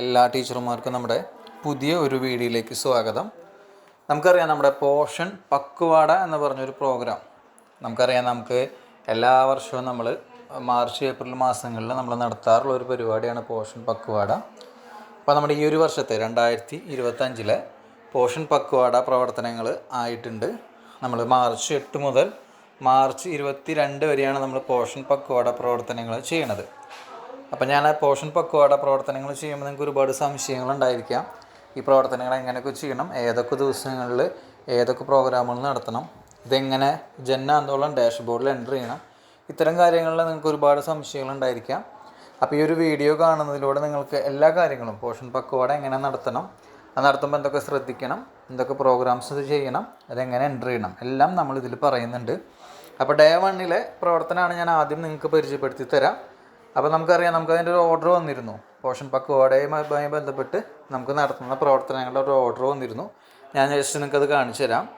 എല്ലാ ടീച്ചർമാർക്കും നമ്മുടെ പുതിയ ഒരു വീഡിയോയിലേക്ക് സ്വാഗതം. നമുക്കറിയാം നമ്മുടെ പോഷൻ പക്വാട എന്ന് പറഞ്ഞൊരു പ്രോഗ്രാം. നമുക്കറിയാം നമുക്ക് എല്ലാ വർഷവും നമ്മൾ മാർച്ച് ഏപ്രിൽ മാസങ്ങളിൽ നമ്മൾ നടത്താറുള്ള ഒരു പരിപാടിയാണ് പോഷൻ പക്വാട അപ്പോൾ നമ്മുടെ ഈ ഒരു വർഷത്തെ രണ്ടായിരത്തി ഇരുപത്തഞ്ചിലെ പോഷൻ പക്വാട പ്രവർത്തനങ്ങൾ ആയിട്ടുണ്ട്. നമ്മൾ മാർച്ച് എട്ട് മുതൽ മാർച്ച് ഇരുപത്തി രണ്ട് വരെയാണ് നമ്മൾ പോഷൻ പക്വാട പ്രവർത്തനങ്ങൾ ചെയ്യണത്. അപ്പം ഞാൻ പോഷൻ പക്വാട പ്രവർത്തനങ്ങൾ ചെയ്യുമ്പോൾ നിങ്ങൾക്ക് ഒരുപാട് സംശയങ്ങളുണ്ടായിരിക്കാം. ഈ പ്രവർത്തനങ്ങൾ എങ്ങനെയൊക്കെ ചെയ്യണം? ഏതൊക്കെ ദിവസങ്ങളിൽ ഏതൊക്കെ പ്രോഗ്രാമുകൾ നടത്തണം? ഇതെങ്ങനെ ജന ആന്തോളം ഡാഷ്ബോർഡിൽ എന്റർ ചെയ്യണം? ഇത്തരം കാര്യങ്ങളിൽ നിങ്ങൾക്ക് ഒരുപാട് സംശയങ്ങളുണ്ടായിരിക്കാം. അപ്പോൾ ഈ ഒരു വീഡിയോ കാണുന്നതിലൂടെ നിങ്ങൾക്ക് എല്ലാ കാര്യങ്ങളും പോഷൻ പക്വാട എങ്ങനെ നടത്തണം? അത് നടത്തുമ്പോൾ എന്തൊക്കെ ശ്രദ്ധിക്കണം? എന്തൊക്കെ പ്രോഗ്രാംസ് ചെയ്യണം? അതെങ്ങനെ എന്റർ ചെയ്യണം? എല്ലാം നമ്മളിതിൽ പറയുന്നുണ്ട്. അപ്പോൾ ഡേ വണ്ണിലെ പ്രവർത്തനമാണ് ഞാൻ ആദ്യം നിങ്ങൾക്ക് പരിചയപ്പെടുത്തി തരാം. അപ്പോൾ നമുക്കറിയാം നമുക്ക് അതിന്റെ ഒരു ഓർഡർ വന്നിരുന്നു. പോഷൻ പക്വാടയുമായി ബന്ധപ്പെട്ട് നമുക്ക് നടത്തുന്ന പ്രവർത്തനങ്ങളുടെ ഒരു ഓർഡർ വന്നിരുന്നു. ഞാൻ ജസ്റ്റ് നിങ്ങൾക്ക് അത് കാണിച്ചു തരാം.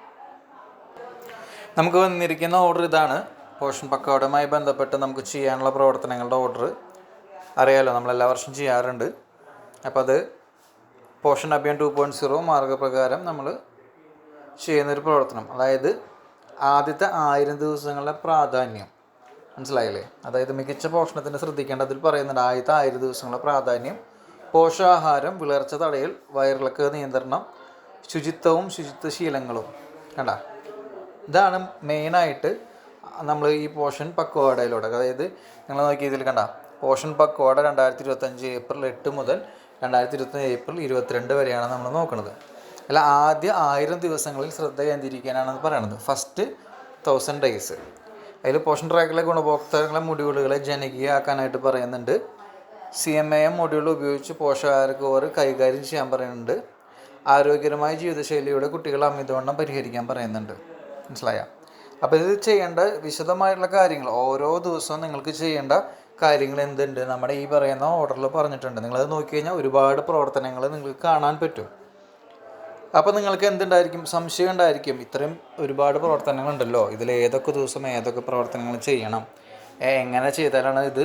നമുക്ക് വന്നിരിക്കുന്ന ഓർഡർ ഇതാണ്. പോഷൻ പക്വാടയുമായി ബന്ധപ്പെട്ട് നമുക്ക് ചെയ്യാനുള്ള പ്രവർത്തനങ്ങളുടെ ഓർഡർ അറിയാലോ നമ്മൾ എല്ലാ വർഷവും ചെയ്യാറുണ്ട്. അപ്പോൾ അത് Poshan Abhiyaan two point zero മാർഗപ്രകാരം നമ്മൾ ചെയ്യുന്നൊരു പ്രവർത്തനം. അതായത് ആദ്യത്തെ ആയിരം ദിവസങ്ങളുടെ പ്രാധാന്യം. മനസ്സിലായില്ലേ? അതായത് മികച്ച പോഷണത്തിന് ശ്രദ്ധിക്കേണ്ട അതിൽ പറയുന്നുണ്ട് ആദ്യത്തെ ആയിരം ദിവസങ്ങളുടെ പ്രാധാന്യം പോഷകാഹാരം വിളർച്ച തടയൽ വയറിളക്ക് നിയന്ത്രണം ശുചിത്വവും ശുചിത്വ ശീലങ്ങളും. കണ്ട? ഇതാണ് മെയിനായിട്ട് നമ്മൾ ഈ പോഷൻ പക്വാടയിലൂടെ അതായത് നിങ്ങൾ നോക്കിയതിൽ കണ്ട? പോഷൻ പക്വാട രണ്ടായിരത്തി ഇരുപത്തഞ്ച് ഏപ്രിൽ എട്ട് മുതൽ രണ്ടായിരത്തി ഇരുപത്തഞ്ച് ഏപ്രിൽ ഇരുപത്തിരണ്ട് വരെയാണ് നമ്മൾ നോക്കുന്നത് അല്ല ആദ്യ ആയിരം ദിവസങ്ങളിൽ ശ്രദ്ധ കേന്ദ്രീകരിക്കാനാണെന്ന് പറയണത്. ഫസ്റ്റ് തൗസൻഡ് ഡേയ്സ് അതിൽ പോഷൻ ട്രാക്കിലെ ഗുണഭോക്താക്കളെ മൊഡ്യൂളുകളെ ജനകീയമാക്കാനായിട്ട് പറയുന്നുണ്ട്. C M A M module ഉപയോഗിച്ച് പോഷകാഹാരക്കോർ കൈകാര്യം ചെയ്യാൻ പറയുന്നുണ്ട്. ആരോഗ്യകരമായ ജീവിതശൈലിയുടെ കുട്ടികളെ അമിതവണ്ണം പരിഹരിക്കാൻ പറയുന്നുണ്ട്. മനസ്സിലായ? അപ്പോൾ ഇത് ചെയ്യേണ്ട വിശദമായിട്ടുള്ള കാര്യങ്ങൾ ഓരോ ദിവസവും നിങ്ങൾക്ക് ചെയ്യേണ്ട കാര്യങ്ങൾ എന്തുണ്ട്? നമ്മുടെ ഈ പറയുന്ന ഓർഡറിൽ പറഞ്ഞിട്ടുണ്ട്. നിങ്ങളത് നോക്കി കഴിഞ്ഞാൽ ഒരുപാട് പ്രവർത്തനങ്ങൾ നിങ്ങൾക്ക് കാണാൻ പറ്റും. അപ്പോൾ നിങ്ങൾക്ക് എന്തുണ്ടായിരിക്കും? സംശയം ഉണ്ടായിരിക്കും. ഇത്രയും ഒരുപാട് പ്രവർത്തനങ്ങളുണ്ടല്ലോ. ഇതിൽ ഏതൊക്കെ ദിവസം ഏതൊക്കെ പ്രവർത്തനങ്ങൾ ചെയ്യണം? എങ്ങനെ ചെയ്താലാണ് ഇത്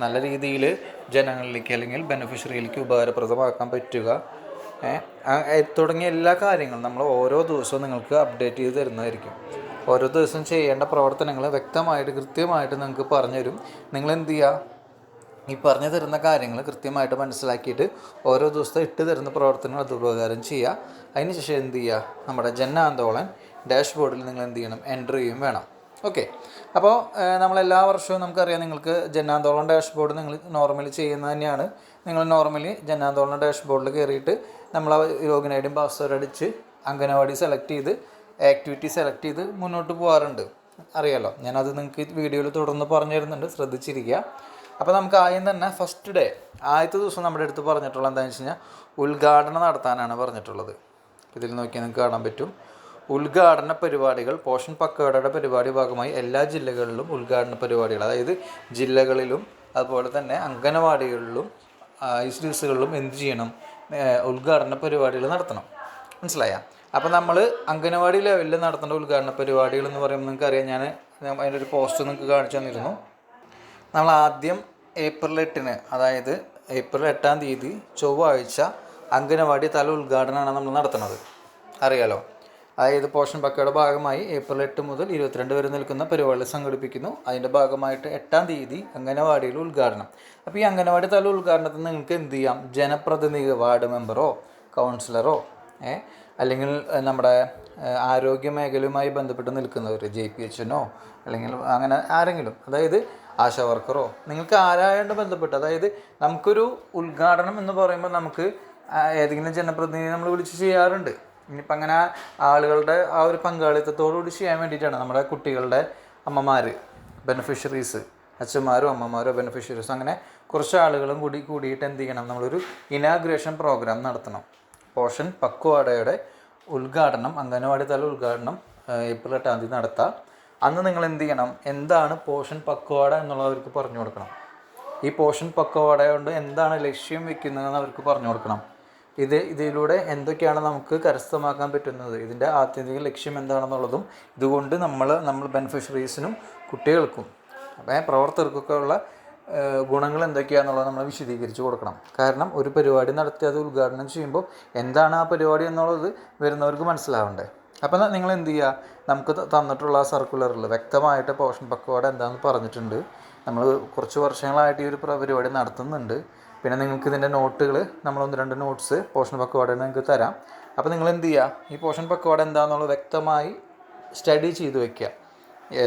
നല്ല രീതിയിൽ ജനങ്ങളിലേക്ക് അല്ലെങ്കിൽ ബെനിഫിഷ്യറിയിലേക്ക് ഉപകാരപ്രദമാക്കാൻ പറ്റുക? തുടങ്ങിയ എല്ലാ കാര്യങ്ങളും നമ്മൾ ഓരോ ദിവസവും നിങ്ങൾക്ക് അപ്ഡേറ്റ് ചെയ്ത് തരുന്നതായിരിക്കും. ഓരോ ദിവസം ചെയ്യേണ്ട പ്രവർത്തനങ്ങൾ വ്യക്തമായിട്ട് കൃത്യമായിട്ട് നിങ്ങൾക്ക് പറഞ്ഞുതരും. നിങ്ങൾ എന്ത് ചെയ്യുക? ഈ പറഞ്ഞു തരുന്ന കാര്യങ്ങൾ കൃത്യമായിട്ട് മനസ്സിലാക്കിയിട്ട് ഓരോ ദിവസത്തെ ഇട്ട് തരുന്ന പ്രവർത്തനങ്ങൾ അത് ഉപകാരം ചെയ്യുക അതിനുശേഷം എന്ത് ചെയ്യുക? നമ്മുടെ ആന്തോളൻ ഡാഷ്ബോർഡിൽ നിങ്ങൾ എന്ത് ചെയ്യണം? എന്റർ ചെയ്യും വേണം. ഓക്കെ അപ്പോൾ നമ്മൾ എല്ലാ വർഷവും നമുക്കറിയാം നിങ്ങൾക്ക് ജനാന്തോളൻ ഡാഷ്ബോർഡ് നിങ്ങൾ നോർമലി ചെയ്യുന്നത് തന്നെയാണ്. നിങ്ങൾ നോർമലി ജനാന്തോളൻ ഡാഷ്ബോർഡിൽ കയറിയിട്ട് നമ്മൾ ലോഗിൻ ലോഗിൻ ഐഡിയും പാസ്വേഡ് അടിച്ച് അംഗനവാടി സെലക്ട് ചെയ്ത് ആക്ടിവിറ്റി സെലക്ട് ചെയ്ത് മുന്നോട്ട് പോകാറുണ്ട്. അറിയാലോ? ഞാനത് നിങ്ങൾക്ക് വീഡിയോയിൽ തുടർന്ന് പറഞ്ഞു തരുന്നുണ്ട് ശ്രദ്ധിച്ചിരിക്കുക. അപ്പോൾ നമുക്ക് ആദ്യം തന്നെ ഫസ്റ്റ് ഡേ ആദ്യത്തെ ദിവസം നമ്മുടെ അടുത്ത് പറഞ്ഞിട്ടുള്ള എന്താണെന്ന് വെച്ച് കഴിഞ്ഞാൽ ഉദ്ഘാടനം നടത്താനാണ് പറഞ്ഞിട്ടുള്ളത്. ഇതിൽ നോക്കിയാൽ നിങ്ങൾക്ക് കാണാൻ പറ്റും. ഉദ്ഘാടന പരിപാടികൾ പോഷൻ പക്കവടയുടെ പരിപാടി ഭാഗമായി എല്ലാ ജില്ലകളിലും ഉദ്ഘാടന പരിപാടികൾ അതായത് ജില്ലകളിലും അതുപോലെ തന്നെ അംഗനവാടികളിലും ഐസിഡിസുകളിലും എന്ത് ചെയ്യണം ഉദ്ഘാടന പരിപാടികൾ നടത്തണം. മനസ്സിലായ? അപ്പോൾ നമ്മൾ അംഗനവാടി ലെവലിൽ നടത്തേണ്ട ഉദ്ഘാടന പരിപാടികൾ എന്ന് പറയുമ്പോൾ നിങ്ങൾക്ക് അറിയാം ഞാൻ അതിന്റെ ഒരു പോസ്റ്റ് നിങ്ങൾക്ക് കാണിച്ചു തന്നിരുന്നു. നമ്മൾ ആദ്യം ഏപ്രിൽ എട്ടിന് അതായത് ഏപ്രിൽ എട്ടാം തീയതി ചൊവ്വാഴ്ച അംഗനവാടി തല ഉദ്ഘാടനമാണ് നമ്മൾ നടത്തുന്നത്. അറിയാലോ? അതായത് പോഷൻ പക്കയുടെ ഭാഗമായി ഏപ്രിൽ എട്ട് മുതൽ ഇരുപത്തിരണ്ട് വരെ നിൽക്കുന്ന പരിപാടികൾ സംഘടിപ്പിക്കുന്നു. അതിന്റെ ഭാഗമായിട്ട് എട്ടാം തീയതി അംഗനവാടിയിൽ ഉദ്ഘാടനം. അപ്പോൾ ഈ അംഗനവാടി തല ഉദ്ഘാടനത്തിൽ നിങ്ങൾക്ക് എന്ത് ചെയ്യാം? ജനപ്രതിനിധി വാർഡ് മെമ്പറോ കൗൺസിലറോ അല്ലെങ്കിൽ നമ്മുടെ ആരോഗ്യ മേഖലയുമായി ബന്ധപ്പെട്ട് നിൽക്കുന്നവർ ജെ പി എച്ചിനോ അല്ലെങ്കിൽ അങ്ങനെ ആരെങ്കിലും അതായത് ആശാ വർക്കറോ? നിങ്ങൾക്ക് ആരായോണ്ട് ബന്ധപ്പെട്ട് അതായത് നമുക്കൊരു ഉദ്ഘാടനം എന്ന് പറയുമ്പോൾ നമുക്ക് ഏതെങ്കിലും ജനപ്രതിനിധി നമ്മൾ വിളിച്ച് ചെയ്യാറുണ്ട്. ഇനിയിപ്പോൾ അങ്ങനെ ആളുകളുടെ ആ ഒരു പങ്കാളിത്തത്തോടുകൂടി ചെയ്യാൻ വേണ്ടിയിട്ടാണ് നമ്മുടെ കുട്ടികളുടെ അമ്മമാർ ബെനിഫിഷ്യറീസ് അച്ഛന്മാരും അമ്മമാരോ ബെനിഫിഷ്യറീസ് അങ്ങനെ കുറച്ച് ആളുകളും കൂടി കൂടിയിട്ട് എന്ത് ചെയ്യണം? നമ്മളൊരു ഇനാഗ്രേഷൻ പ്രോഗ്രാം നടത്തണം. പോഷൻ പക്വാടയുടെ ഉദ്ഘാടനം അംഗനവാടി തല ഉദ്ഘാടനം ഏപ്രിൽ എട്ടാം തീയതി നടത്താം. അന്ന് നിങ്ങൾ എന്ത് ചെയ്യണം? എന്താണ് പോഷൻ പക്വാട എന്നുള്ളത് അവർക്ക് പറഞ്ഞു കൊടുക്കണം. ഈ പോഷൻ പക്വാട കൊണ്ട് എന്താണ് ലക്ഷ്യം വെക്കുന്നതെന്ന് അവർക്ക് പറഞ്ഞു കൊടുക്കണം. ഇത് ഇതിലൂടെ എന്തൊക്കെയാണ് നമുക്ക് കരസ്ഥമാക്കാൻ പറ്റുന്നത്? ഇതിന്റെ ആത്യന്തിക ലക്ഷ്യം എന്താണെന്നുള്ളതും ഇതുകൊണ്ട് നമ്മൾ നമ്മൾ ബെനിഫിഷ്യറീസിനും കുട്ടികൾക്കും അപ്പോൾ പ്രവർത്തകർക്കൊക്കെ ഉള്ള ഗുണങ്ങൾ എന്തൊക്കെയാണെന്നുള്ളത് നമ്മൾ വിശദീകരിച്ച് കൊടുക്കണം. കാരണം ഒരു പരിപാടി നടത്തി അത് ഉദ്ഘാടനം ചെയ്യുമ്പോൾ എന്താണ് ആ പരിപാടി എന്നുള്ളത് വരുന്നവർക്ക് മനസ്സിലാവണ്ടേ? അപ്പം നിങ്ങൾ എന്ത് ചെയ്യുക നമുക്ക് തന്നിട്ടുള്ള സർക്കുലറിൽ വ്യക്തമായിട്ട് പോഷൻ പക്വാട എന്താണെന്ന് പറഞ്ഞിട്ടുണ്ട്. നമ്മൾ കുറച്ച് വർഷങ്ങളായിട്ട് ഈ ഒരു പ്ര- പരിപാടി നടത്തുന്നുണ്ട്. പിന്നെ നിങ്ങൾക്ക് ഇതിന്റെ നോട്ടുകൾ നമ്മൾ ഒന്ന് രണ്ട് നോട്ട്സ് പോഷൻ പക്വാട നിങ്ങൾക്ക് തരാം. അപ്പോൾ നിങ്ങൾ എന്ത് ചെയ്യുക ഈ പോഷൻ പക്വാട എന്താണെന്നുള്ളത് വ്യക്തമായി സ്റ്റഡി ചെയ്ത് വെക്കുക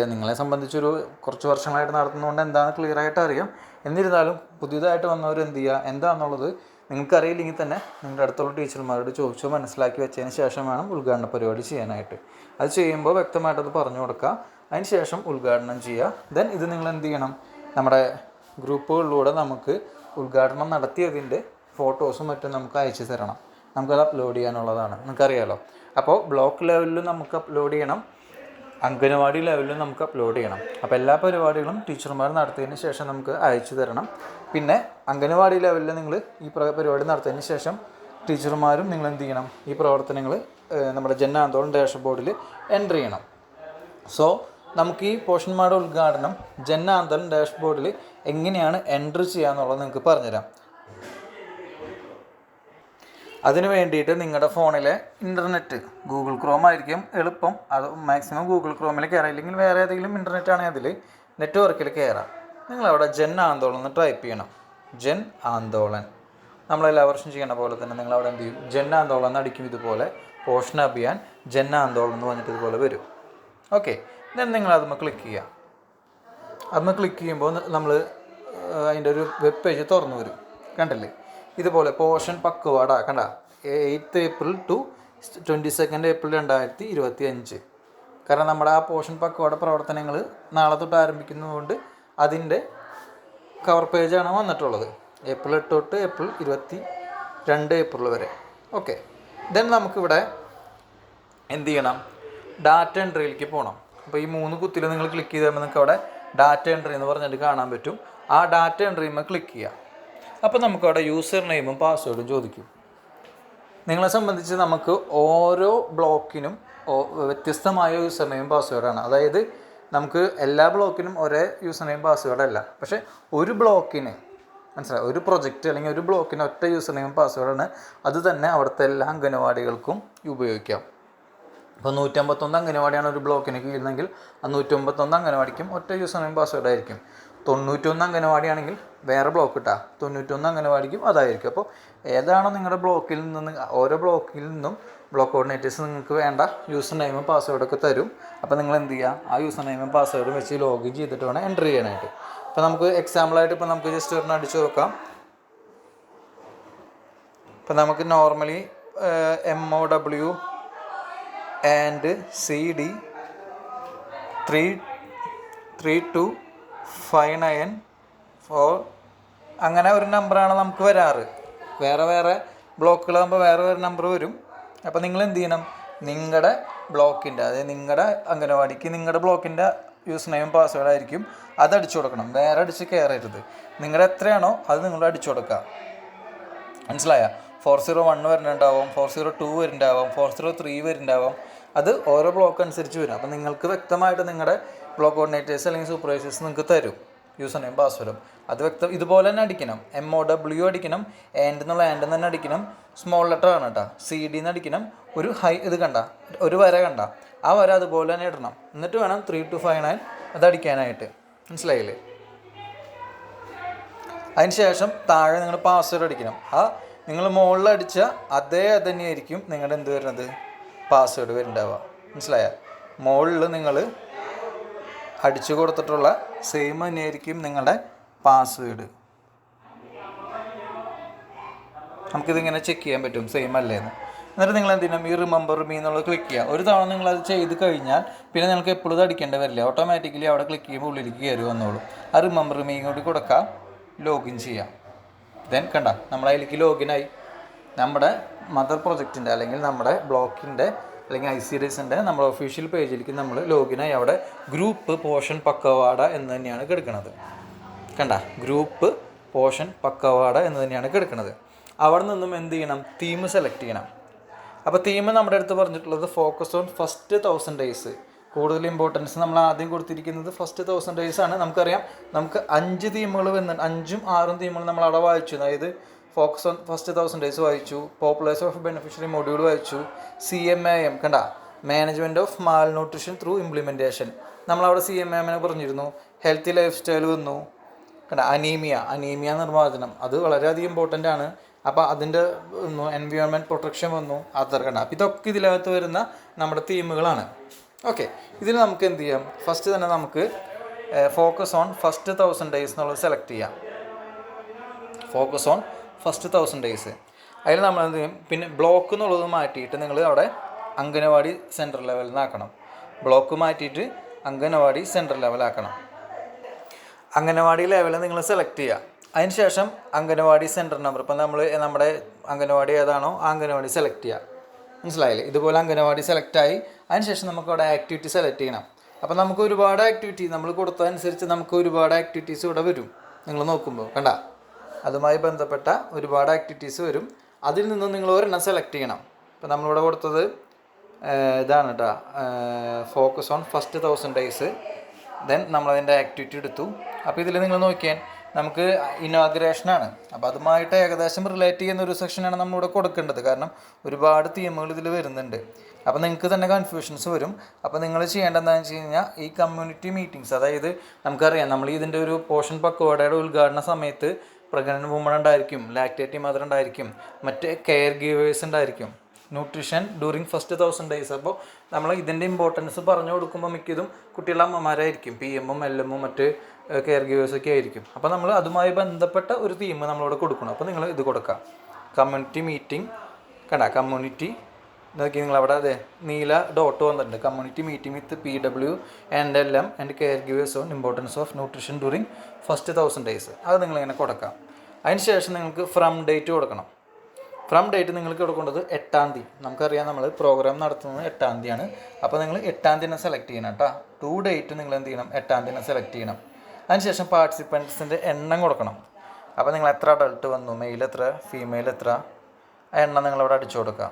നിങ്ങളെ സംബന്ധിച്ചൊരു കുറച്ച് വർഷങ്ങളായിട്ട് നടത്തുന്നതുകൊണ്ട് എന്താണെന്ന് ക്ലിയർ ആയിട്ട് അറിയാം. എന്നിരുന്നാലും പുതിയതായിട്ട് വന്നവർ എന്ത് ചെയ്യുക എന്താണെന്നുള്ളത് നിങ്ങൾക്ക് അറിയില്ലെങ്കിൽ തന്നെ നിങ്ങളുടെ അടുത്തുള്ള ടീച്ചർമാരോട് ചോദിച്ചോ മനസ്സിലാക്കി വെച്ചതിന് ശേഷം വേണം ഉദ്ഘാടന പരിപാടി ചെയ്യാനായിട്ട്. അത് ചെയ്യുമ്പോൾ വ്യക്തമായിട്ടത് പറഞ്ഞു കൊടുക്കുക. അതിന് ശേഷം ഉദ്ഘാടനം ചെയ്യുക. ദെൻ ഇത് നിങ്ങൾ എന്ത് ചെയ്യണം? നമ്മുടെ ഗ്രൂപ്പുകളിലൂടെ നമുക്ക് ഉദ്ഘാടനം നടത്തിയതിന്റെ ഫോട്ടോസും മറ്റും നമുക്ക് അയച്ചു തരണം. നമുക്കത് അപ്ലോഡ് ചെയ്യാനുള്ളതാണ്. നിങ്ങൾക്കറിയാലോ? അപ്പോൾ ബ്ലോക്ക് ലെവലിലും നമുക്ക് അപ്ലോഡ് ചെയ്യണം. അംഗനവാടി ലെവലിലും നമുക്ക് അപ്ലോഡ് ചെയ്യണം. അപ്പോൾ എല്ലാ പരിപാടികളും ടീച്ചർമാർ നടത്തിയതിന് ശേഷം നമുക്ക് അയച്ചു തരണം. പിന്നെ അംഗനവാടി ലെവലിൽ നിങ്ങൾ ഈ പ്ര- പരിപാടി നടത്തിയതിന് ശേഷം ടീച്ചർമാരും നിങ്ങൾ എന്ത് ചെയ്യണം? ഈ പ്രവർത്തനങ്ങൾ നമ്മുടെ ജനാന്തോളം ഡാഷ്ബോർഡിൽ എന്റർ ചെയ്യണം. സോ നമുക്ക് ഈ പോഷന്മാരുടെ ഉദ്ഘാടനം ജനാന്തോളം ആന്തോളൻ ഡാഷ്ബോർഡിൽ എങ്ങനെയാണ് എന്റർ ചെയ്യാന്നുള്ളത് നിങ്ങൾക്ക് പറഞ്ഞുതരാം. അതിന് വേണ്ടിയിട്ട് നിങ്ങളുടെ ഫോണിലെ ഇന്റർനെറ്റ് ഗൂഗിൾ ക്രോം ആയിരിക്കും എളുപ്പം. അത് മാക്സിമം ഗൂഗിൾ ക്രോമിൽ കയറാം ഇല്ലെങ്കിൽ വേറെ ഏതെങ്കിലും ഇന്റർനെറ്റ് ആണെങ്കിൽ അതിൽ നെറ്റ്വർക്കിൽ കയറാം നിങ്ങളവിടെ ജൻ ആന്തോളം എന്ന് ടൈപ്പ് ചെയ്യണം. ജൻ ആന്തോളൻ നമ്മളെല്ലാ വർഷം ചെയ്യണ പോലെ തന്നെ നിങ്ങൾ അവിടെ എന്ത് ചെയ്യും? ജൻ ആന്തോളൻ എന്ന് അടിക്കും ഇതുപോലെ പോഷൻ അഭിയാൻ ജൻ ആന്തോളൻ എന്ന് പറഞ്ഞിട്ട് ഇതുപോലെ വരും. ഓക്കെ ദെൻ നിങ്ങൾ അതുമ്പോൾ ക്ലിക്ക് ചെയ്യുക. അന്ന് ക്ലിക്ക് ചെയ്യുമ്പോൾ നമ്മൾ അതിന്റെ ഒരു വെബ് പേജ് തുറന്നു വരും. കണ്ടില്ലേ? ഇതുപോലെ പോഷൻ പക്വാടാ കണ്ട? Eighth April to twenty second April രണ്ടായിരത്തി ഇരുപത്തി അഞ്ച് കാരണം നമ്മുടെ ആ പോഷൻ പക്വാട പ്രവർത്തനങ്ങൾ നാളെ തൊട്ട് ആരംഭിക്കുന്നതുകൊണ്ട് അതിന്റെ കവർ പേജാണ് വന്നിട്ടുള്ളത്. ഏപ്രിൽ എട്ട് തൊട്ട് ഏപ്രിൽ ഇരുപത്തി രണ്ട് ഏപ്രിൽ വരെ. ഓക്കെ ദെൻ നമുക്കിവിടെ എന്ത് ചെയ്യണം? ഡാറ്റ എൻട്രിയിലേക്ക് പോകണം അപ്പോൾ ഈ മൂന്ന് കുത്തിൽ നിങ്ങൾ ക്ലിക്ക് ചെയ്താൽ നിങ്ങൾക്ക് അവിടെ ഡാറ്റ എൻട്രി എന്ന് പറഞ്ഞിട്ട് കാണാൻ പറ്റും. ആ ഡാറ്റ എൻട്രിയുമ്പോൾ ക്ലിക്ക് ചെയ്യാം. അപ്പോൾ നമുക്കവിടെ യൂസർ നെയിമും പാസ്വേഡും ചോദിക്കും. നിങ്ങളെ സംബന്ധിച്ച് നമുക്ക് ഓരോ ബ്ലോക്കിനും വ്യത്യസ്തമായ യൂസർ നെയിം പാസ്വേഡാണ് അതായത് നമുക്ക് എല്ലാ ബ്ലോക്കിനും ഒരേ യൂസർ നെയിം പാസ്വേഡല്ല പക്ഷേ ഒരു ബ്ലോക്കിന് മനസ്സിലായി? ഒരു പ്രൊജക്റ്റ് അല്ലെങ്കിൽ ഒരു ബ്ലോക്കിന് ഒറ്റ യൂസർ നെയിം പാസ്വേഡാണ് അത് തന്നെ അവിടുത്തെ എല്ലാ അംഗനവാടികൾക്കും ഉപയോഗിക്കാം. ഇപ്പോൾ നൂറ്റമ്പത്തൊന്ന് അംഗനവാടിയാണ് ഒരു ബ്ലോക്കിന് കീഴുന്നെങ്കിൽ ആ നൂറ്റമ്പത്തൊന്ന് അംഗനവാടിക്കും ഒറ്റ യൂസർ നെയിം പാസ്വേഡ് ആയിരിക്കും. തൊണ്ണൂറ്റൊന്ന് അംഗനവാടിയാണെങ്കിൽ വേറെ ബ്ലോക്ക് ഇട്ടാ. തൊണ്ണൂറ്റൊന്ന് അംഗനവാടിക്കും അതായിരിക്കും. അപ്പോൾ ഏതാണോ നിങ്ങളുടെ ബ്ലോക്കിൽ നിന്ന് ഓരോ ബ്ലോക്കിൽ നിന്നും ബ്ലോക്ക് കോർഡിനേറ്റേഴ്സ് നിങ്ങൾക്ക് വേണ്ട യൂസർ നെയിമും പാസ്വേഡൊക്കെ തരും. അപ്പോൾ നിങ്ങൾ എന്ത് ചെയ്യുക ആ യൂസർ നെയിമും പാസ്വേഡും വെച്ച് ലോഗിൻ ചെയ്തിട്ട് വേണം എന്റർ ചെയ്യാനായിട്ട്. അപ്പോൾ നമുക്ക് എക്സാമ്പിളായിട്ട് ഇപ്പോൾ നമുക്ക് ജസ്റ്റ് ഒരെണ്ണം അടിച്ചു നോക്കാം. ഇപ്പം നമുക്ക് normally M O W and C D three three two five nine four അങ്ങനെ ഒരു നമ്പറാണ് നമുക്ക് വരാറ്. വേറെ വേറെ ബ്ലോക്കുകളാകുമ്പോൾ വേറെ വേറെ നമ്പർ വരും. അപ്പോൾ നിങ്ങൾ എന്ത് ചെയ്യണം നിങ്ങളുടെ ബ്ലോക്കിന്റെ അതായത് നിങ്ങളുടെ അംഗനവാടിക്ക് നിങ്ങളുടെ ബ്ലോക്കിന്റെ യൂസ് നെയിം പാസ്വേഡ് ആയിരിക്കും അത് അടിച്ചു കൊടുക്കണം. വേറെ അടിച്ച് കയറരുത് നിങ്ങളുടെ എത്രയാണോ അത് നിങ്ങൾ അടിച്ചു കൊടുക്കുക. മനസ്സിലായ? ഫോർ സീറോ വൺ വരുന്നുണ്ടാവും ഫോർ സീറോ ടു വരുന്നുണ്ടാവും ഫോർ സീറോ ത്രീ വരുന്നുണ്ടാവും. അത് ഓരോ ബ്ലോക്ക് അനുസരിച്ച് വരും. അപ്പോൾ നിങ്ങൾക്ക് വ്യക്തമായിട്ട് നിങ്ങളുടെ ബ്ലോക്ക് കോർഡിനേറ്റേഴ്സ് അല്ലെങ്കിൽ സൂപ്പർവൈസേഴ്സ് നിങ്ങൾക്ക് തരും. യൂസർ നെയിം പാസ്വേഡും അത് വ്യക്തം ഇതുപോലെ തന്നെ അടിക്കണം. എം ഒ ഡബ്ല്യു അടിക്കണം. ആൻഡ് എന്നുള്ള ആൻഡ് തന്നെ അടിക്കണം. സ്മോൾ ലെറ്റർ ആണ് കേട്ടോ സി ഡി എന്ന് അടിക്കണം. ഒരു ഹൈ ഇത് കണ്ട. ഒരു വര കണ്ട. ആ വര അതുപോലെ തന്നെ ഇടണം. എന്നിട്ട് വേണം ത്രീ ടു ഫൈവ് നയൻ അത് അടിക്കാനായിട്ട്. മനസ്സിലായില്ലേ? അതിനുശേഷം താഴെ നിങ്ങൾ പാസ്വേഡ് അടിക്കണം. ആ നിങ്ങൾ മുകളിൽ അടിച്ച അതേ തന്നെയായിരിക്കും നിങ്ങളുടെ എന്ത് വരുന്നത്? പാസ്വേഡ് വരുന്നുണ്ടാവുക. മനസ്സിലായ? മുകളിൽ നിങ്ങൾ അടിച്ചു കൊടുത്തിട്ടുള്ള സെയിം തന്നെയായിരിക്കും നിങ്ങളുടെ പാസ്വേഡ് നമുക്കിതിങ്ങനെ ചെക്ക് ചെയ്യാൻ പറ്റും സെയിം അല്ലേ എന്ന് എന്നിട്ട് നിങ്ങൾ എന്തിനും ഈ റിമെമ്പർ മീ എന്നുള്ളത് ക്ലിക്ക് ചെയ്യുക? ഒരു തവണ നിങ്ങൾ അത് ചെയ്ത് കഴിഞ്ഞാൽ പിന്നെ നിങ്ങൾക്ക് എപ്പോഴും അടിക്കേണ്ടി വരില്ല. ഓട്ടോമാറ്റിക്കലി അവിടെ ക്ലിക്ക് ചെയ്യുമ്പോൾ ഉള്ളിലേക്ക് കയറി വന്നോളൂ. ആ റിമെമ്പർ മീ കൂടി കൊടുക്കുക ലോഗിൻ ചെയ്യാം. ദെൻ കണ്ട നമ്മൾ അതിലേക്ക് ആയി. നമ്മുടെ മദർ പ്രൊജക്റ്റിന്റെ അല്ലെങ്കിൽ നമ്മുടെ ബ്ലോക്കിന്റെ അല്ലെങ്കിൽ ഐ സി ഡിസിന്റെ നമ്മുടെ ഒഫീഷ്യൽ പേജിലേക്ക് നമ്മൾ ലോഗിനായി അവിടെ ഗ്രൂപ്പ് പോഷൻ പക്കവാട എന്ന് തന്നെയാണ് കിടക്കുന്നത് കണ്ട? ഗ്രൂപ്പ് പോഷൻ പക്കവാട എന്ന് തന്നെയാണ് കിടക്കുന്നത് അവിടെ നിന്നും എന്ത് ചെയ്യണം? തീം സെലക്ട് ചെയ്യണം. അപ്പോൾ തീം നമ്മുടെ അടുത്ത് പറഞ്ഞിട്ടുള്ളത് focus on first thousand days കൂടുതൽ ഇമ്പോർട്ടൻസ് നമ്മൾ ആദ്യം കൊടുത്തിരിക്കുന്നത് ഫസ്റ്റ് തൗസൻഡ് ഡേയ്സ് ആണ്. നമുക്കറിയാം നമുക്ക് അഞ്ച് തീമുകൾ വന്നിട്ട് അഞ്ചും ആറും തീമുകൾ നമ്മൾ അവിടെ വായിച്ചു. അതായത് focus on first thousand days വായിച്ചു. പോപ്പുലേഷൻ ഓഫ് ബെനിഫിഷ്യറി മൊഡ്യൂൾ വായിച്ചു. സി എം എ എം കണ്ട? Management of malnutrition through implementation നമ്മളവിടെ സി എം എമ്മിനെ പറഞ്ഞിരുന്നു. ഹെൽത്തി ലൈഫ് സ്റ്റൈൽ വന്നു. കണ്ട? അനീമിയ അനീമിയ നിർമ്മാർജനം അത് വളരെയധികം ഇമ്പോർട്ടന്റ് ആണ്. അപ്പോൾ അതിന്റെ എൻവയോൺമെന്റ് പ്രൊട്ടക്ഷൻ വന്നു. അതർ കണ്ട? അപ്പോൾ ഇതൊക്കെ ഇതിനകത്ത് വരുന്ന നമ്മുടെ തീമുകളാണ് ഓക്കെ ഇതിൽ നമുക്ക് എന്ത് ചെയ്യാം? ഫസ്റ്റ് തന്നെ നമുക്ക് focus on first thousand days എന്നുള്ളത് സെലക്ട് ചെയ്യാം. Focus on first thousand days അതിൽ നമ്മൾ എന്ത് ചെയ്യും? പിന്നെ ബ്ലോക്ക് എന്നുള്ളത് മാറ്റിയിട്ട് നിങ്ങൾ അവിടെ അംഗനവാടി സെൻട്രൽ ലെവലിൽ നിന്നാക്കണം ബ്ലോക്ക് മാറ്റിയിട്ട് അംഗനവാടി സെൻട്രൽ ലെവലാക്കണം അംഗനവാടി ലെവൽ നിങ്ങൾ സെലക്ട് ചെയ്യുക. അതിനുശേഷം അംഗനവാടി സെന്റർ നമ്പർ ഇപ്പം നമ്മൾ നമ്മുടെ അംഗനവാടി ഏതാണോ ആ അംഗനവാടി സെലക്ട് ചെയ്യുക. മനസ്സിലായില്ലേ? ഇതുപോലെ അംഗനവാടി സെലക്ട് ആയി. അതിനുശേഷം നമുക്ക് അവിടെ ആക്ടിവിറ്റി സെലക്ട് ചെയ്യണം. അപ്പോൾ നമുക്ക് ഒരുപാട് ആക്ടിവിറ്റി നമ്മൾ കൊടുത്തതനുസരിച്ച് നമുക്ക് ഒരുപാട് ആക്ടിവിറ്റീസ് ഇവിടെ വരും. നിങ്ങൾ നോക്കുമ്പോൾ കണ്ട? അതുമായി ബന്ധപ്പെട്ട ഒരുപാട് ആക്ടിവിറ്റീസ് വരും. അതിൽ നിന്നും നിങ്ങൾ ഒരെണ്ണം സെലക്ട് ചെയ്യണം. ഇപ്പം നമ്മളിവിടെ കൊടുത്തത് ഇതാണ് കേട്ടോ focus on first thousand days then നമ്മളതിന്റെ activity എടുത്തു. അപ്പോൾ ഇതിൽ നിങ്ങൾ നോക്കിയാൽ നമുക്ക് ഇനോഗ്രേഷനാണ് അപ്പോൾ അതുമായിട്ട് ഏകദേശം റിലേറ്റ് ചെയ്യുന്ന ഒരു സെക്ഷനാണ് നമ്മളിവിടെ കൊടുക്കേണ്ടത്. കാരണം ഒരുപാട് തീമുകൾ ഇതിൽ വരുന്നുണ്ട്. അപ്പോൾ നിങ്ങൾക്ക് തന്നെ കൺഫ്യൂഷൻസ് വരും. അപ്പോൾ നിങ്ങൾ ചെയ്യേണ്ടത് എന്താണെന്ന് വെച്ച് കഴിഞ്ഞാൽ ഈ കമ്മ്യൂണിറ്റി മീറ്റിംഗ്സ് അതായത് നമുക്കറിയാം നമ്മൾ ഇതിന്റെ ഒരു പോഷൻ പക്വാടയുടെ ഉദ്ഘാടന സമയത്ത് പ്രഗ്നന്റ് വുമൺ ഉണ്ടായിരിക്കും ലാക്ടേറ്റി മദർ ഉണ്ടായിരിക്കും മറ്റ് കെയർ ഗീവേഴ്സ് ഉണ്ടായിരിക്കും. Nutrition during first thousand days അപ്പോൾ നമ്മൾ ഇതിന്റെ ഇമ്പോർട്ടൻസ് പറഞ്ഞു കൊടുക്കുമ്പോൾ മിക്കതും കുട്ടികളുടെ അമ്മമാരായിരിക്കും. പി എമ്മും എൽ എമ്മും മറ്റ് കെയർ ഗീവേഴ്സൊക്കെ ആയിരിക്കും. അപ്പോൾ നമ്മൾ അതുമായി ബന്ധപ്പെട്ട ഒരു തീം നമ്മളിവിടെ കൊടുക്കണം. അപ്പോൾ നിങ്ങൾ ഇത് കൊടുക്കാം. കമ്മ്യൂണിറ്റി മീറ്റിംഗ് കണ്ട? കമ്മ്യൂണിറ്റി നോക്കി നിങ്ങൾ അവിടെ അതെ നീല ഡോട്ട് വന്നിട്ടുണ്ട്. Community meeting with P W and L M and caregivers on importance of nutrition during first thousand days അത് നിങ്ങളിങ്ങനെ കൊടുക്കാം. അതിന് ശേഷം നിങ്ങൾക്ക് ഫ്രം ഡേറ്റ് കൊടുക്കണം. ഫ്രം ഡേറ്റ് നിങ്ങൾക്ക് കൊടുക്കേണ്ടത് എട്ടാം തീയതി. നമുക്കറിയാം നമ്മൾ പ്രോഗ്രാം നടത്തുന്നത് എട്ടാം തീയതിയാണ്. അപ്പോൾ നിങ്ങൾ എട്ടാം തീയതി സെലക്ട് ചെയ്യണം കേട്ടോ. ടു ഡേറ്റ് നിങ്ങൾ എന്ത് ചെയ്യണം? എട്ടാം തീയതി സെലക്ട് ചെയ്യണം. അതിനുശേഷം പാർട്ടിസിപ്പൻസിന്റെ എണ്ണം കൊടുക്കണം. അപ്പോൾ നിങ്ങൾ എത്ര അഡൾട്ട് വന്നു? മെയിൽ എത്ര? ഫീമെയിൽ എത്ര? ആ എണ്ണം നിങ്ങളവിടെ അടിച്ചു കൊടുക്കുക.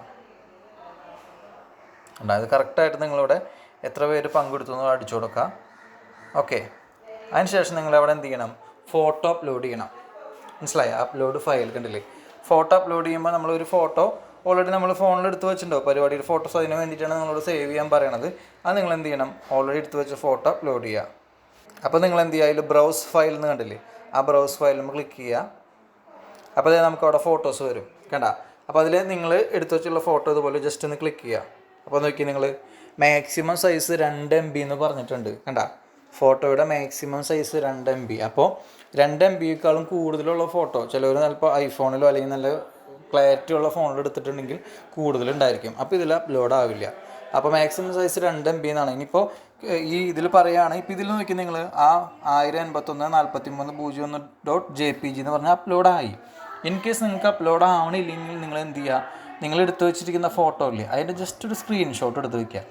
അതായത് കറക്റ്റായിട്ട് നിങ്ങളിവിടെ എത്ര പേര് പങ്കെടുത്തു എന്ന് അടിച്ചു കൊടുക്കുക. ഓക്കെ അതിനുശേഷം നിങ്ങൾ അവിടെ എന്ത് ചെയ്യണം? ഫോട്ടോ അപ്ലോഡ് ചെയ്യണം. മനസ്സിലായി? അപ്ലോഡ് ഫയൽ കണ്ടില്ലേ? ഫോട്ടോ അപ്ലോഡ് ചെയ്യുമ്പോൾ നമ്മളൊരു ഫോട്ടോ ഓൾറെഡി നമ്മൾ ഫോണിൽ എടുത്ത് വെച്ചിട്ടുണ്ടാവും പരിപാടിയിൽ ഫോട്ടോസ് അതിന് വേണ്ടിയിട്ടാണ് നിങ്ങളോട് സേവ് ചെയ്യാൻ പറയണത്. അത് നിങ്ങൾ എന്ത് ചെയ്യണം? ഓൾറെഡി എടുത്ത് വെച്ച ഫോട്ടോ അപ്ലോഡ് ചെയ്യുക അപ്പോൾ നിങ്ങൾ എന്ത് ചെയ്യുക? അതിൽ ബ്രൗസ് ഫയൽ എന്ന് കണ്ടില്ലേ? ആ ബ്രൗസ് ഫയൽ നമ്മൾ ക്ലിക്ക് ചെയ്യുക അപ്പോൾ അതായത് നമുക്ക് അവിടെ ഫോട്ടോസ് വരും. കണ്ട? അപ്പോൾ അതിൽ നിങ്ങൾ എടുത്തു വെച്ചുള്ള ഫോട്ടോ ഇതുപോലെ ജസ്റ്റ് ഒന്ന് ക്ലിക്ക് ചെയ്യുക അപ്പോൾ നോക്കി നിങ്ങൾ മാക്സിമം സൈസ് രണ്ട് എം ബി എന്ന് പറഞ്ഞിട്ടുണ്ട്. കണ്ട? ഫോട്ടോയുടെ മാക്സിമം സൈസ് രണ്ട് എം ബി അപ്പോൾ രണ്ട് എം ബിയേക്കാളും കൂടുതലുള്ള ഫോട്ടോ ചിലവർ ചിലപ്പോൾ ഐഫോണിലോ അല്ലെങ്കിൽ നല്ല ക്ലാരിറ്റി ഉള്ള ഫോണിൽ എടുത്തിട്ടുണ്ടെങ്കിൽ കൂടുതലുണ്ടായിരിക്കും. അപ്പോൾ ഇതിൽ അപ്ലോഡ് ആവില്ല. അപ്പോൾ മാക്സിമം സൈസ് രണ്ട് എം ബി എന്നാണ് ഇനിയിപ്പോൾ ഈ ഇതിൽ പറയുകയാണ് ഇപ്പോൾ ഇതിൽ നോക്കി നിങ്ങൾ ആ ആയിരം എൺപത്തൊന്ന് നാൽപ്പത്തി മൂന്ന് പൂജ്യം ഒന്ന് ഡോട്ട് ജെ പി ജി എന്ന് പറഞ്ഞാൽ അപ്ലോഡ് ആയി. ഇൻ കേസ് നിങ്ങൾക്ക് അപ്ലോഡ് ആവണില്ലെങ്കിൽ നിങ്ങൾ എന്ത് ചെയ്യുക നിങ്ങൾ എടുത്തു വെച്ചിരിക്കുന്ന ഫോട്ടോ ഇല്ലേ അതിന്റെ ജസ്റ്റ് ഒരു സ്ക്രീൻഷോട്ട് എടുത്ത് വയ്ക്കുക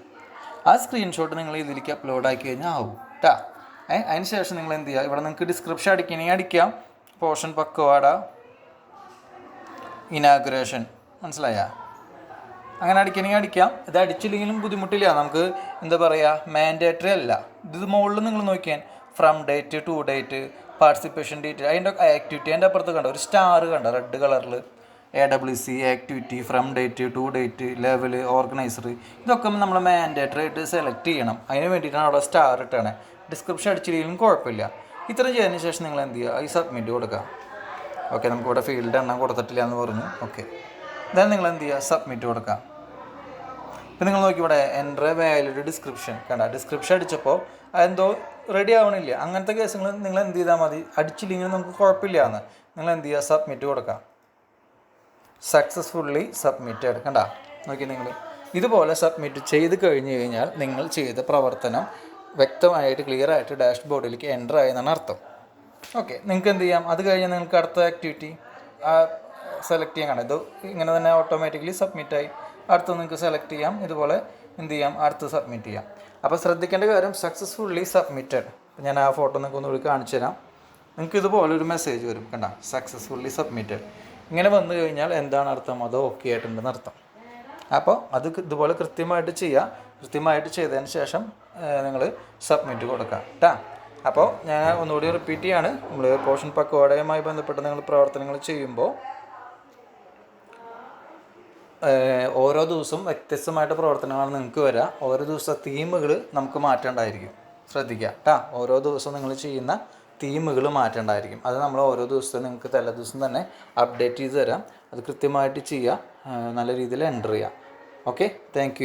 ആ സ്ക്രീൻഷോട്ട് നിങ്ങൾ ഇതിലേക്ക് അപ്ലോഡ് ആക്കി കഴിഞ്ഞാൽ ആവും. കേട്ടാ അതിന് ശേഷം നിങ്ങൾ എന്ത് ചെയ്യുക? ഇവിടെ നിങ്ങൾക്ക് ഡിസ്ക്രിപ്ഷൻ അടിക്കണമെങ്കിൽ അടിക്കാം. പോർഷൻ പക്വാട ഇനാഗുറേഷൻ മനസ്സിലായ? അങ്ങനെ അടിക്കണമെങ്കിൽ അടിക്കാം. ഇത് അടിച്ചില്ലെങ്കിലും ബുദ്ധിമുട്ടില്ല. നമുക്ക് എന്താ പറയുക മാൻഡേറ്ററി അല്ല. ഇത് മുകളിൽ നിങ്ങൾ നോക്കിയാൽ from date to date participation date അതിന്റെ ആക്ടിവിറ്റി അതിന്റെ അപ്പുറത്ത് കണ്ട? ഒരു സ്റ്റാർ കണ്ട? റെഡ് കളറിൽ A W C activity from date to date level organiser ഇതൊക്കെ നമ്മൾ മാൻഡേറ്ററി ആയിട്ട് സെലക്ട് ചെയ്യണം. അതിന് വേണ്ടിയിട്ടാണ് അവിടെ സ്റ്റാർ ഇട്ടാണ്. ഡിസ്ക്രിപ്ഷൻ അടിച്ചില്ലെങ്കിലും കുഴപ്പമില്ല. ഇത്രയും ചെയ്തതിന് ശേഷം നിങ്ങൾ എന്ത് ചെയ്യുക? ഈ സബ്മിറ്റ് കൊടുക്കുക. ഓക്കെ നമുക്കിവിടെ ഫീൽഡ് എണ്ണം കൊടുത്തിട്ടില്ല എന്ന് പറഞ്ഞു. ഓക്കെ ദെൻ നിങ്ങൾ എന്ത് ചെയ്യുക? സബ്മിറ്റ് കൊടുക്കുക. ഇപ്പം നിങ്ങൾ നോക്കി ഇവിടെ എന്റെ വാലിഡ് ഡിസ്ക്രിപ്ഷൻ കണ്ട? ഡിസ്ക്രിപ്ഷൻ അടിച്ചപ്പോൾ അതെന്തോ റെഡി ആവണില്ല. അങ്ങനത്തെ കേസുകൾ നിങ്ങൾ എന്ത് ചെയ്താൽ മതി? അടിച്ചില്ലെങ്കിൽ നമുക്ക് കുഴപ്പമില്ല എന്ന്. നിങ്ങൾ എന്ത് ചെയ്യുക? സബ്മിറ്റ് കൊടുക്കുക. സക്സസ്ഫുള്ളി സബ്മിറ്റഡ് എടുക്കണ്ട. നോക്കി നിങ്ങൾ. ഇതുപോലെ സബ്മിറ്റ് ചെയ്ത് കഴിഞ്ഞ് കഴിഞ്ഞാൽ നിങ്ങൾ ചെയ്ത പ്രവർത്തനം വ്യക്തമായിട്ട് ക്ലിയർ ആയിട്ട് ഡാഷ് ബോർഡിലേക്ക് എന്റർ ആയെന്നാണ് അർത്ഥം. ഓക്കെ നിങ്ങൾക്ക് എന്ത് ചെയ്യാം? അത് കഴിഞ്ഞ് നിങ്ങൾക്ക് അടുത്ത ആക്ടിവിറ്റി സെലക്ട് ചെയ്യാൻ കാണാം. ഇത് ഇങ്ങനെ തന്നെ ഓട്ടോമാറ്റിക്കലി സബ്മിറ്റ് ആയി. അടുത്ത് നിങ്ങൾക്ക് സെലക്ട് ചെയ്യാം. ഇതുപോലെ എന്ത് ചെയ്യാം? അടുത്ത് സബ്മിറ്റ് ചെയ്യാം. അപ്പോൾ ശ്രദ്ധിക്കേണ്ട കാര്യം സക്സസ്ഫുള്ളി സബ്മിറ്റഡ് ഞാൻ ആ ഫോട്ടോ നിങ്ങൾക്ക് ഒന്നുകൂടി കാണിച്ചു തരാം. നിങ്ങൾക്ക് ഇതുപോലെ ഒരു മെസ്സേജ് വരും കണ്ട? സക്സസ്ഫുള്ളി സബ്മിറ്റഡ് ഇങ്ങനെ വന്നു കഴിഞ്ഞാൽ എന്താണ് അർത്ഥം? അത് ഓക്കെ ആയിട്ടുണ്ടെന്ന് അർത്ഥം. അപ്പോൾ അത് ഇതുപോലെ കൃത്യമായിട്ട് ചെയ്യുക കൃത്യമായിട്ട് ചെയ്തതിന് ശേഷം നിങ്ങൾ സബ്മിറ്റ് കൊടുക്കുക കേട്ടാ അപ്പോൾ ഞാൻ ഒന്നുകൂടി റിപ്പീറ്റ് ചെയ്യാണ്. നമ്മൾ പോഷൻ പക്വാടയുമായി ബന്ധപ്പെട്ട് നിങ്ങൾ പ്രവർത്തനങ്ങൾ ചെയ്യുമ്പോൾ ഓരോ ദിവസവും വ്യത്യസ്തമായിട്ട് പ്രവർത്തനങ്ങളാണ് നിങ്ങൾക്ക് വരിക ഓരോ ദിവസത്തെ തീമുകൾ നമുക്ക് മാറ്റേണ്ടായിരിക്കും. ശ്രദ്ധിക്കുക കേട്ടോ ഓരോ ദിവസവും നിങ്ങൾ ചെയ്യുന്ന തീമുകൾ മാറ്റേണ്ടായിരിക്കും. അത് നമ്മൾ ഓരോ ദിവസവും നിങ്ങൾക്ക് തലേ ദിവസം തന്നെ അപ്ഡേറ്റ് ചെയ്ത് തരാം. അത് കൃത്യമായിട്ട് ചെയ്യുക നല്ല രീതിയിൽ എന്റർ ചെയ്യുക ഓക്കെ താങ്ക്